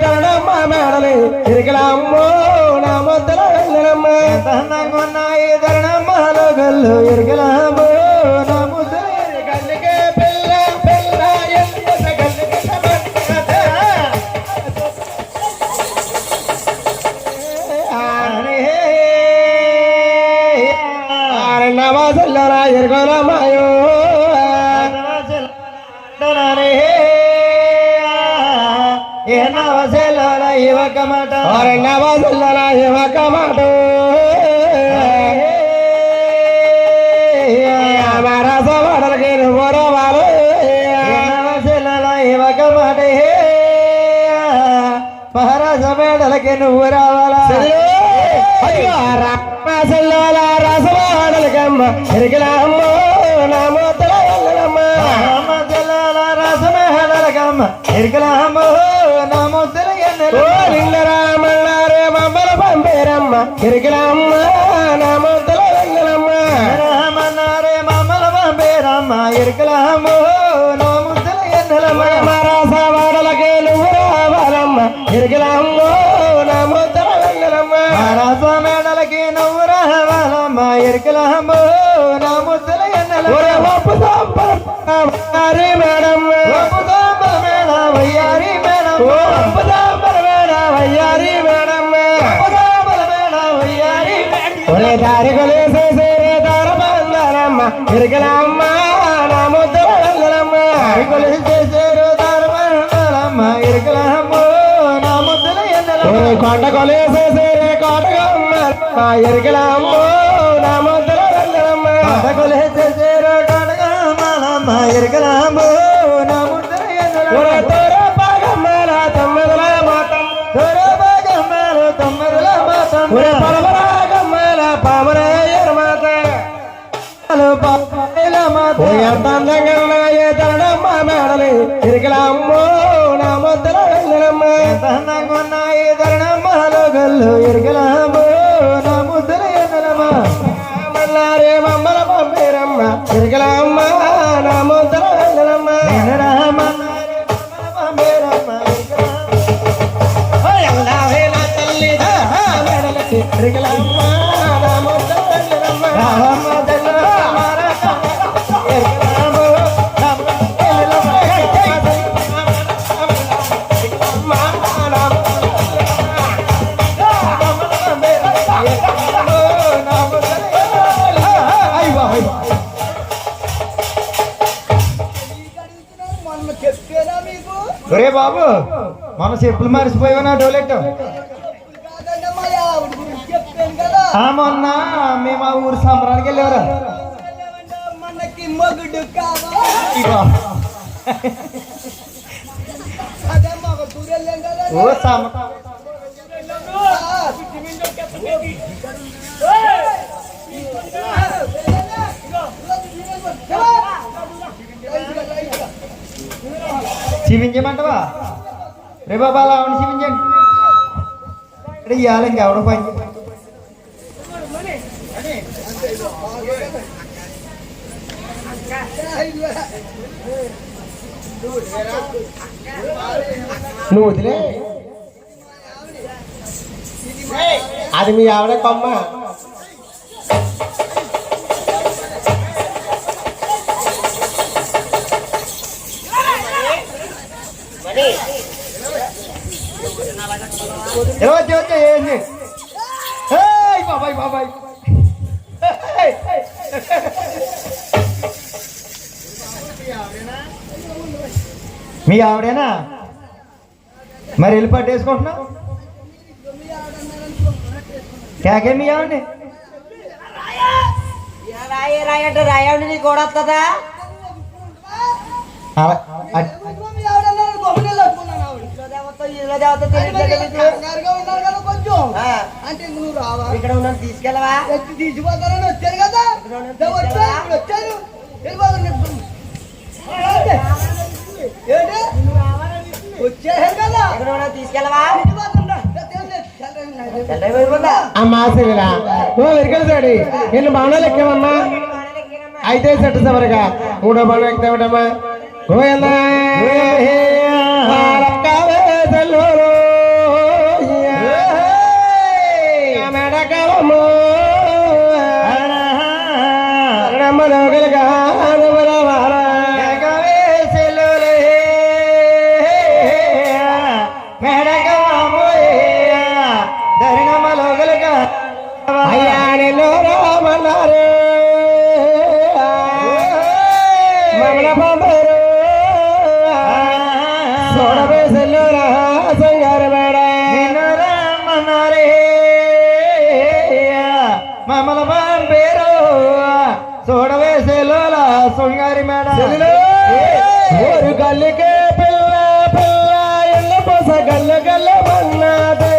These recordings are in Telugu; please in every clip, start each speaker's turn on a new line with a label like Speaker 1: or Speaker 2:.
Speaker 1: తనడమ్మ మేడలి ఇరికలమ్మో నా ముద్దల వెళ్ళడమ్మ
Speaker 2: తన్నగున్నాయి ధరణమ్మలో గల్లు ఎరగలామో నా ముద్దుల
Speaker 1: గల్లికే పిల్ల పిల్ల ఎంత గల్లికే ఇరుగోలమాయో
Speaker 2: యువకమాట
Speaker 1: ఆరు నవాజుల్లర యువక మాట మరస వాడలకి నువ్వు
Speaker 2: యువకమాట మహారాజ మేడలకి నువ్వు రావాలా
Speaker 1: రసవాడలకమ్మ ఇరికలమ్మ నా ముద్దల వెళ్ళడమ్మ
Speaker 2: రామజలాల రసమేడలకమ్మ ఎరకలమ్మ నా ముద్దుల
Speaker 1: ఓ లింగరామన్నారే మమ్మల పంపేరమ్మ ఇరికలమ్మ నా ముద్దల వెళ్ళడమ్మ
Speaker 2: రామన్నారే మమ్మల పంపేరమ్మ ఎరకలమ్మ నా ముద్దుల ఎన్నెలమ్మ
Speaker 1: రసవాడలకే నువ్వు రావాలమ్మ నా ముద్దల
Speaker 2: మేడలకి నువ్వు రావాలమ్మ నా మేడం
Speaker 1: ఒరే దారి కొలేసేసే దార బంగారమ్మ ఇరికలమ్మ నా ముద్దల వెళ్ళడమ్మ
Speaker 2: చేశారు దారమ్మ నా ముద్దుల
Speaker 1: కోటగమ్మ వెళ్ళడమ్మ
Speaker 2: తన్నగున్నాయి ధరణమ్మలో గల్లు ఎరకలమ్మ నా ముద్దుల ఎన్నెలమ్మ
Speaker 1: మల్లారే మమ్మల పంపేరమ్మ. ఇరికలమ్మ
Speaker 2: బాబు మన చెప్పులు మరిచిపోయావు టోలెట్ ఆ మొన్న మేము ఆ ఊరు సంబరానికి వెళ్ళేవరా.
Speaker 3: మనకి మొగుడు కావా
Speaker 2: ఓ సమ చూపించమంటవా రే బాబా అలా అవును చూపించండి ఇక్కడ ఇవ్వాలి ఇంకెవడ పని
Speaker 1: నువ్వు వదిలే అది మీ ఆవిడ కొమ్మ
Speaker 2: ఏ వచ్చే వచ్చే ఏంది ఏయ్ బాబాయ్ బాబాయ్ ఏయ్, ఏయ్. మీ ఆవిడేనా మరి వెళ్ళి పట్టేసుకుంటున్నావు కేకే మీ ఆవిడ?
Speaker 4: రాయ రాయ అంటే రాయండి నీకు కూడా వస్తుందా
Speaker 3: కంగారుగా ఉన్నారు కదా కొంచెం
Speaker 4: ఆ,
Speaker 3: అంటే నువ్వు రావా
Speaker 4: ఇక్కడ తీసుకెళ్ళవా
Speaker 3: తీసిపోతారని వచ్చారు కదా వచ్చారు కదా
Speaker 4: ఉన్నా తీసుకెళ్ళవా
Speaker 1: అమ్మా ఓ బాణాలు ఎక్కామమ్మా అయితే సెట్ సవరగా మూడో బాణం ఎక్కుతామటమ్మా గోవిందా दलो
Speaker 2: సోహిగారి మేడ.
Speaker 1: గల్లికే పిల్ల పిల్ల ఎల్ల పొస గల్ల గల్ల మన్నాదే.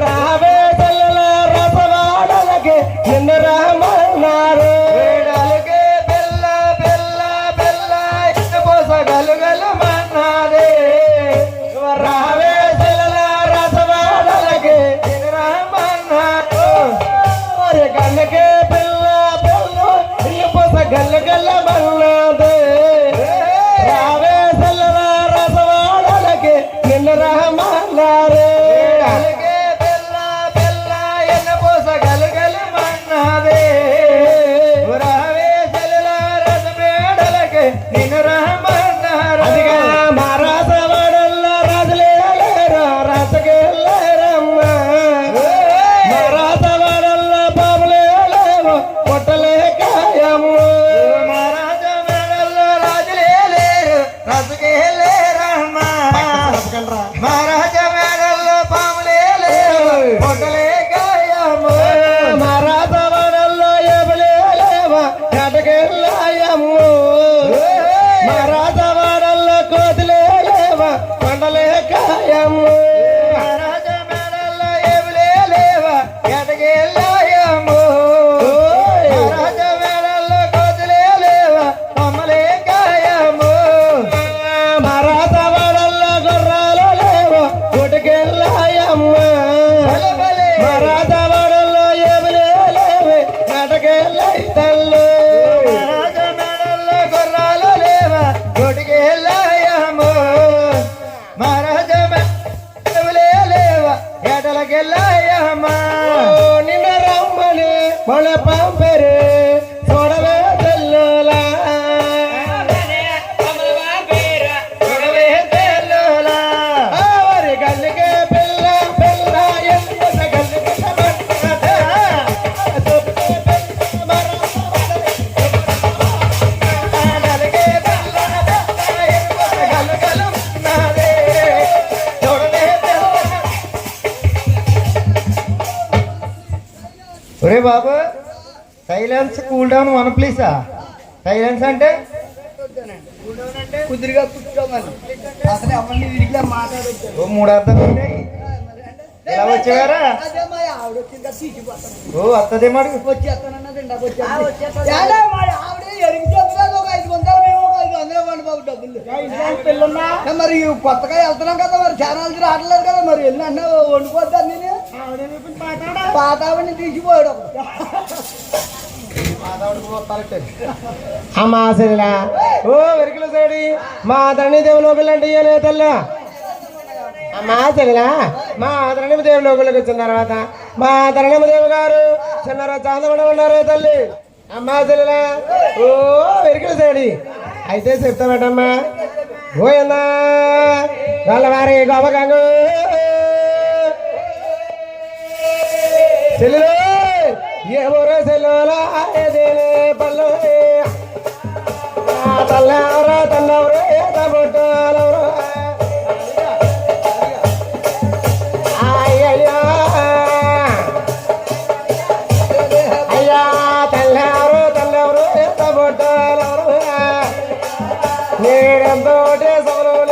Speaker 1: రావే
Speaker 2: ಗೆಲ್ಲಯಮ್ಮ ನಿನ್ನ ರಂಬನೆ ಬಳ ಪಾಂಬರೆ ಸೊಡವೆ ಬೆಲ್ಲಲ బాబు. సైలెన్స్ కూల్ డౌన్ వన్ ప్లీజా సైలెన్స్ అంటే?
Speaker 3: కుదిరిగా కూర్చోమని. అసలు మాట్లాడొచ్చు
Speaker 2: మూడు అర్థం ఉంటాయి ఎలా వచ్చేవారా? ఓ అత్తదే మరి.
Speaker 3: మరి కొత్తగా వెళ్తున్నాం కదా మరి ఛానల్కి రావట్లేదు కదా మరి వెళ్ళి అన్న వండుకోద్దాను పాతావని తీసిపోయాడు
Speaker 1: అమ్మా సెల్లా ఓ వెరికల సైడి. మా ధరణి దేవుని ఒకళ్ళంటే ఇయ్యలే తల్ల. అమ్మా సెల్లా మా ధరణి దేవుని వచ్చిన తర్వాత మా ధరణి దేవు గారు చిన్నారా చాందమడం ఉన్నారు తల్లి. అమ్మా సెల్లా ఓ వెరికల సైడి. అయితే చెప్తామటమ్మా ఓయన్నా వాళ్ళవారి గోపగంగు సెల్లులో ఎవరో సెల్లులా ఏదేనే పళ్ళు తల్లెవరో తల్లెవరో ఏత బుట్టలెవరో అయ్యా తల్లెవరో తల్లెవరో ఏత బుట్టలెవరో నేడెంతోటే సభలో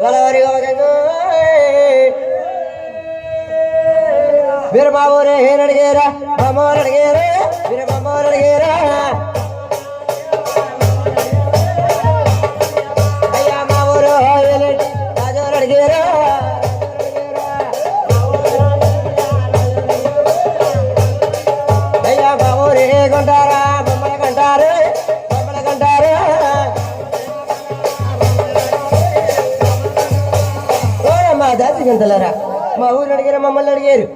Speaker 4: గోదావరి వీరబాబు రే హేరడిగేరా అమ్మవారు అడిగేరా వీరబాబు అడిగేరా える。